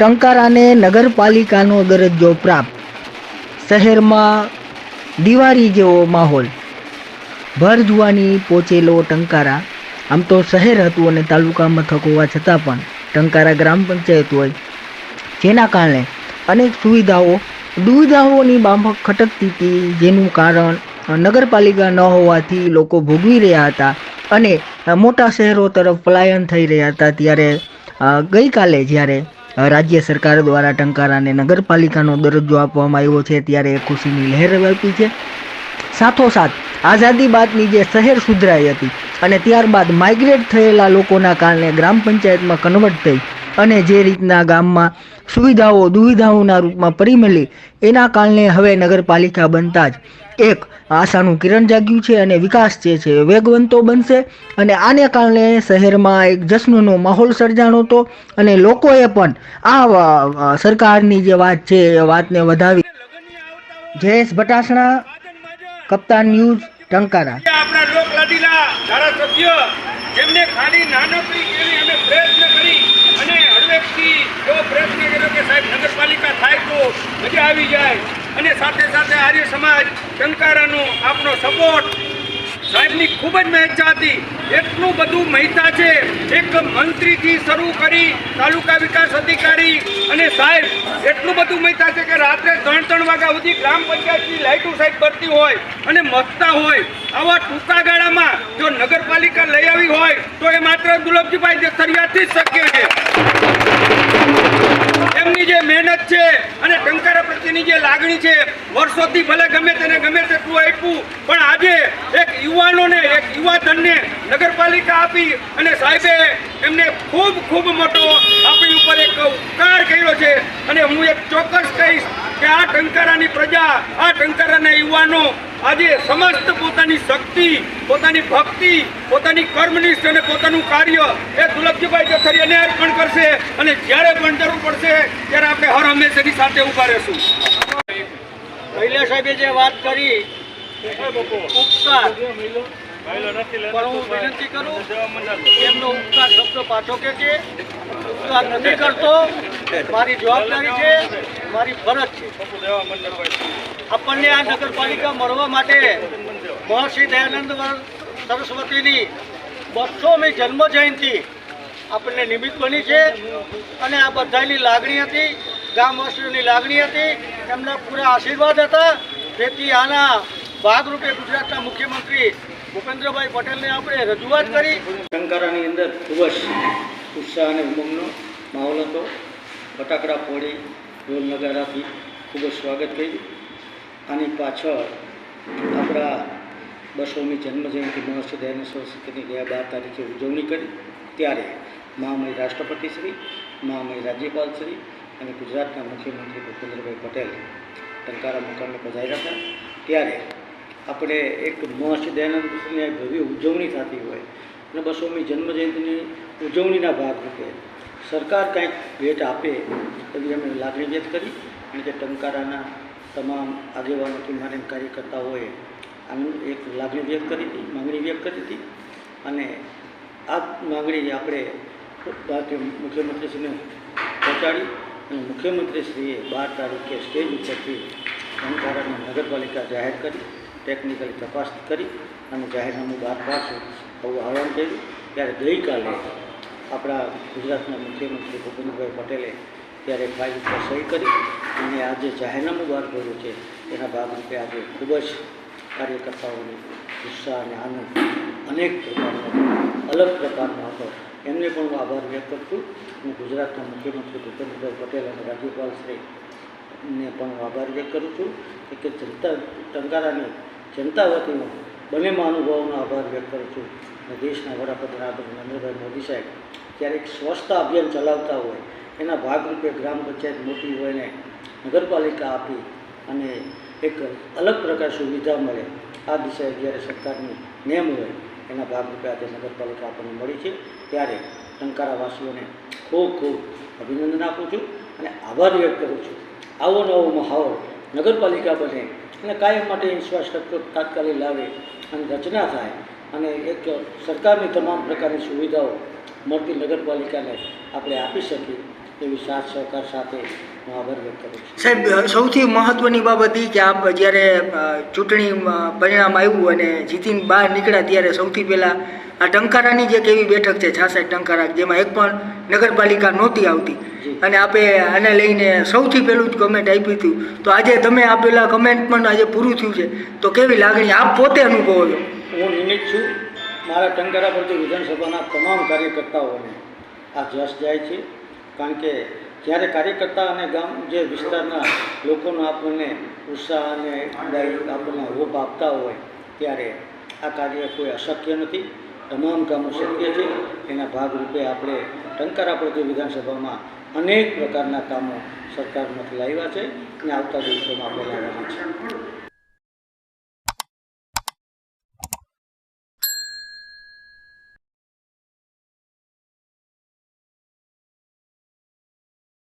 ટંકારાને નગરપાલિકાનો દરજ્જો પ્રાપ્ત. શહેરમાં દિવાળી જેવો માહોલ. ભર જુવાની પહોંચેલો ટંકારા. આમ તો શહેર હતું અને તાલુકા મથક હોવા છતાં પણ ટંકારા ગ્રામ પંચાયત હોય. જેના કારણે અનેક સુવિધાઓ, દુવિધાઓની બાબત ખટકતી હતી, જેનું કારણ નગરપાલિકા ન હોવાથી લોકો ભોગવી રહ્યા હતા અને મોટા શહેરો તરફ પલાયન થઈ રહ્યા હતા ત્યારે ગઈકાલે જ્યારે રાજ્ય સરકાર દ્વારા ટંકારાને નગરપાલિકાનો દરજ્જો આપવામાં આવ્યો છે ત્યારે એ ખુશીની લહેર વ્યાપી છે. સાથોસાથ, આઝાદી બાદની જે શહેર સુધરાઈ હતી અને ત્યારબાદ માઇગ્રેટ થયેલા લોકોના કારણે ગ્રામ પંચાયતમાં કન્વર્ટ થઈ અને જે રીતના ગામમાં સુવિધાઓ, દુવિધાઓના રૂપમાં પરિમળી એના કારણે હવે નગરપાલિકા બનતા જ. એક, આશાનું કિરણ જાગ્યું છે અને વિકાસ જે છે વેગવંતો બનશે અને આને કારણે શહેરમાં એક જશ્નનો માહોલ સર્જાણો હતો અને લોકોએ પણ આ સરકારની જે વાત છે એ વાતને વધાવી. જયેશ ભટાસણા કપ્તાન ન્યૂઝ, ટંકારા. આપણા લોક ધારાસભ્ય, જેમને ખાલી નાનકડી એવી અમે પ્રયત્ન કરી અને હળવેકથી એવો પ્રયત્ન કર્યો કે સાહેબ નગરપાલિકા થાય તો મજા આવી જાય. અને સાથે સાથે આર્ય સમાજ ટંકારાનો આપનો સપોર્ટ સાહેબની ખૂબ જ મહેચ્છા હતી. એટલું બધું મહેતા છે. એક મંત્રીથી શરૂ કરી તાલુકા વિકાસ અધિકારી અને સાહેબ, એટલું બધું મહેતા છે કે રાત્રે ત્રણ ત્રણ વાગ્યા સુધી ગ્રામ પંચાયતની લાઇટો સાહેબ બળતી હોય અને મસ્તા હોય. આવા ટૂંકા ગાળામાં જો નગરપાલિકા લઈ આવી હોય, તો એ માત્ર દુર્લભજીભાઈ દેસરિયાથી જ શક્ય છે. મહેનત છે અને ટંકારા પ્રત્યેની જે લાગણી છે, વર્ષોથી ભલે ગમે તેને ગમે તેટલું આપ્યું, પણ આજે એક યુવાનોને, એક યુવાધનને નગરપાલિકા આપી અને સાહેબે એમને ખૂબ ખૂબ મોટો આપણી ઉપર એક ઉપકાર કર્યો છે. અને હું એક ચોક્કસ કહીશ કે આ ટંકારાની પ્રજા, આ ટંકારાના યુવાનો આજે સમસ્ત પોતાની શક્તિ, પોતાની ભક્તિ, પોતાની કર્મનિષ્ઠ અને પોતાનું કાર્ય એ દુલભજીભાઈ જખરિયાને અર્પણ કરશે અને જ્યારે પણ જરૂર પડશે ત્યારે આપણે હર હંમેશાની સાથે ઊભા રહેશું. મહિલા સાહેબે જે વાત કરી. ઉપકાર. પણ હું વિનંતી કરું એમનો ઉપકાર શબ્દ પાછો કે છે? ઉપકાર નથી કરતો. મારી જવાબદારી છે. મારી ફરજ છે. આપણને આ નગરપાલિકા મળવા માટે મહર્ષિ દયાનંદ સરસ્વતીની બસોમી જન્મ જયંતિ આપણને નિમિત્ત બની છે. અને આ બધાની લાગણી હતી ગામવાસીઓની લાગણી હતી, એમના પૂરા આશીર્વાદ હતા. તેથી આના ભાગરૂપે ગુજરાતના મુખ્યમંત્રી ભૂપેન્દ્રભાઈ પટેલને આપણે રજૂઆત કરી. ટંકારાની અંદર ખૂબ જ ઉત્સાહ અને ઉમંગનો માહોલ હતો. ફટાકડા ફોડી ઢોલ નગારાથી ખૂબ જ સ્વાગત કર્યું. આની પાછળ આપણા બસોમી જન્મજયંતિ મહોત્સવ દયાનંદ સરસ્વતીની ગયા બાર તારીખે ઉજવણી કરી. ત્યારે મહામય રાષ્ટ્રપતિશ્રી મહામય રાજ્યપાલશ્રી અને ગુજરાતના મુખ્યમંત્રી ભૂપેન્દ્રભાઈ પટેલ ટંકારા મુકામે પધાર્યા હતા. ત્યારે આપણે એક મહર્ષિ દયાનંદની ભવ્ય ઉજવણી થતી હોય અને બસોમી જન્મજયંતિની ઉજવણીના ભાગરૂપે સરકાર કાંઈક ભેટ આપે એવી અમે લાગણી વ્યક્ત કરી અને કે ટંકારાના તમામ આગેવાનોથી મારે કાર્યકર્તાઓએ આનું એક લાગણી વ્યક્ત કરી હતી, માંગણી વ્યક્ત કરી હતી અને આ માંગણી આપણે ભારતીય મુખ્યમંત્રીશ્રીને પહોંચાડી અને મુખ્યમંત્રીશ્રીએ બાર તારીખે સ્ટેજ ઉપરથી ધનકારાની નગરપાલિકા જાહેર કરી, ટેકનિકલી તપાસ કરી અને જાહેરનામું બહાર પાડશું આવું આહવાન કર્યું. ત્યારે ગઈકાલે આપણા ગુજરાતના મુખ્યમંત્રી ભૂપેન્દ્રભાઈ પટેલે ત્યારે ફાઇલ ઉપર સહી કરી અને આજે જાહેરનામું બહાર પડ્યું છે, એના ભાગરૂપે આજે ખૂબ જ કાર્યકર્તાઓને ઉત્સાહ અને આનંદ અનેક પ્રકારનો, અલગ પ્રકારનો હતો. એમને પણ હું આભાર વ્યક્ત કરું છું. હું ગુજરાતના મુખ્યમંત્રી ભૂપેન્દ્રભાઈ પટેલ અને રાજ્યપાલ શ્રી પણ હું આભાર વ્યક્ત કરું છું કે કે જનતા, ટંકારાની જનતા વતીનો બંને મહાનુભાવોનો આભાર વ્યક્ત કરું છું. અને દેશના વડાપ્રધાન આદરણીય નરેન્દ્રભાઈ મોદી સાહેબ ક્યારેક સ્વચ્છતા અભિયાન ચલાવતા હોય એના ભાગરૂપે ગ્રામ પંચાયત મોટી હોય ને નગરપાલિકા આપી અને એક અલગ પ્રકાર સુવિધા મળે. આ દિશાએ જ્યારે સરકારની નેમ હોય, એના ભાગરૂપે આજે નગરપાલિકા આપણને મળી છે. ત્યારે ટંકારાવાસીઓને ખૂબ ખૂબ અભિનંદન આપું છું અને આભાર વ્યક્ત કરું છું. આવો નવો માહોલ નગરપાલિકા બને અને કાયમ માટે ઇન્ફ્રાસ્ટ્રક્ચર તાત્કાલિક લાવે અને રચના થાય અને એક સરકારની તમામ પ્રકારની સુવિધાઓ મળતી નગરપાલિકાને આપણે આપી શકીએ. એવી સાથ સહકાર સાથે હું આભાર વ્યક્ત કરું છું. સાહેબ સૌથી મહત્વની બાબત એ કે આપ જ્યારે ચૂંટણી પરિણામ આવ્યું અને જીતીને બહાર નીકળ્યા ત્યારે સૌથી પહેલાં આ ટંકારાની જે કેવી બેઠક છે છાસઠ ટંકારા જેમાં એક પણ નગરપાલિકા નહોતી આવતી. અને આપે આને લઈને સૌથી પહેલું જ કમેન્ટ આપ્યું હતું. તો આજે તમે આપેલા કમેન્ટ પણ આજે પૂરું થયું છે. તો કેવી લાગણી? આપ પોતે અનુભવો છો? હું નિમિત્ત છું. મારા ટંકારા પરથી વિધાનસભાના તમામ કાર્યકર્તાઓને આ જશ જાય છે. કારણ કે જ્યારે કાર્યકર્તા અને ગામ જે વિસ્તારના લોકોનો આપણને ઉત્સાહ અને આપણને હોપ આપતા હોય ત્યારે આ કાર્ય કોઈ અશક્ય નથી. તમામ કામો શક્ય છે. એના ભાગરૂપે આપણે ટંકારા પ્રતિ વિધાનસભામાં અનેક પ્રકારના કામો સરકારમાંથી લાવ્યા છે અને આવતા દિવસોમાં આપણે લાવવાના છે.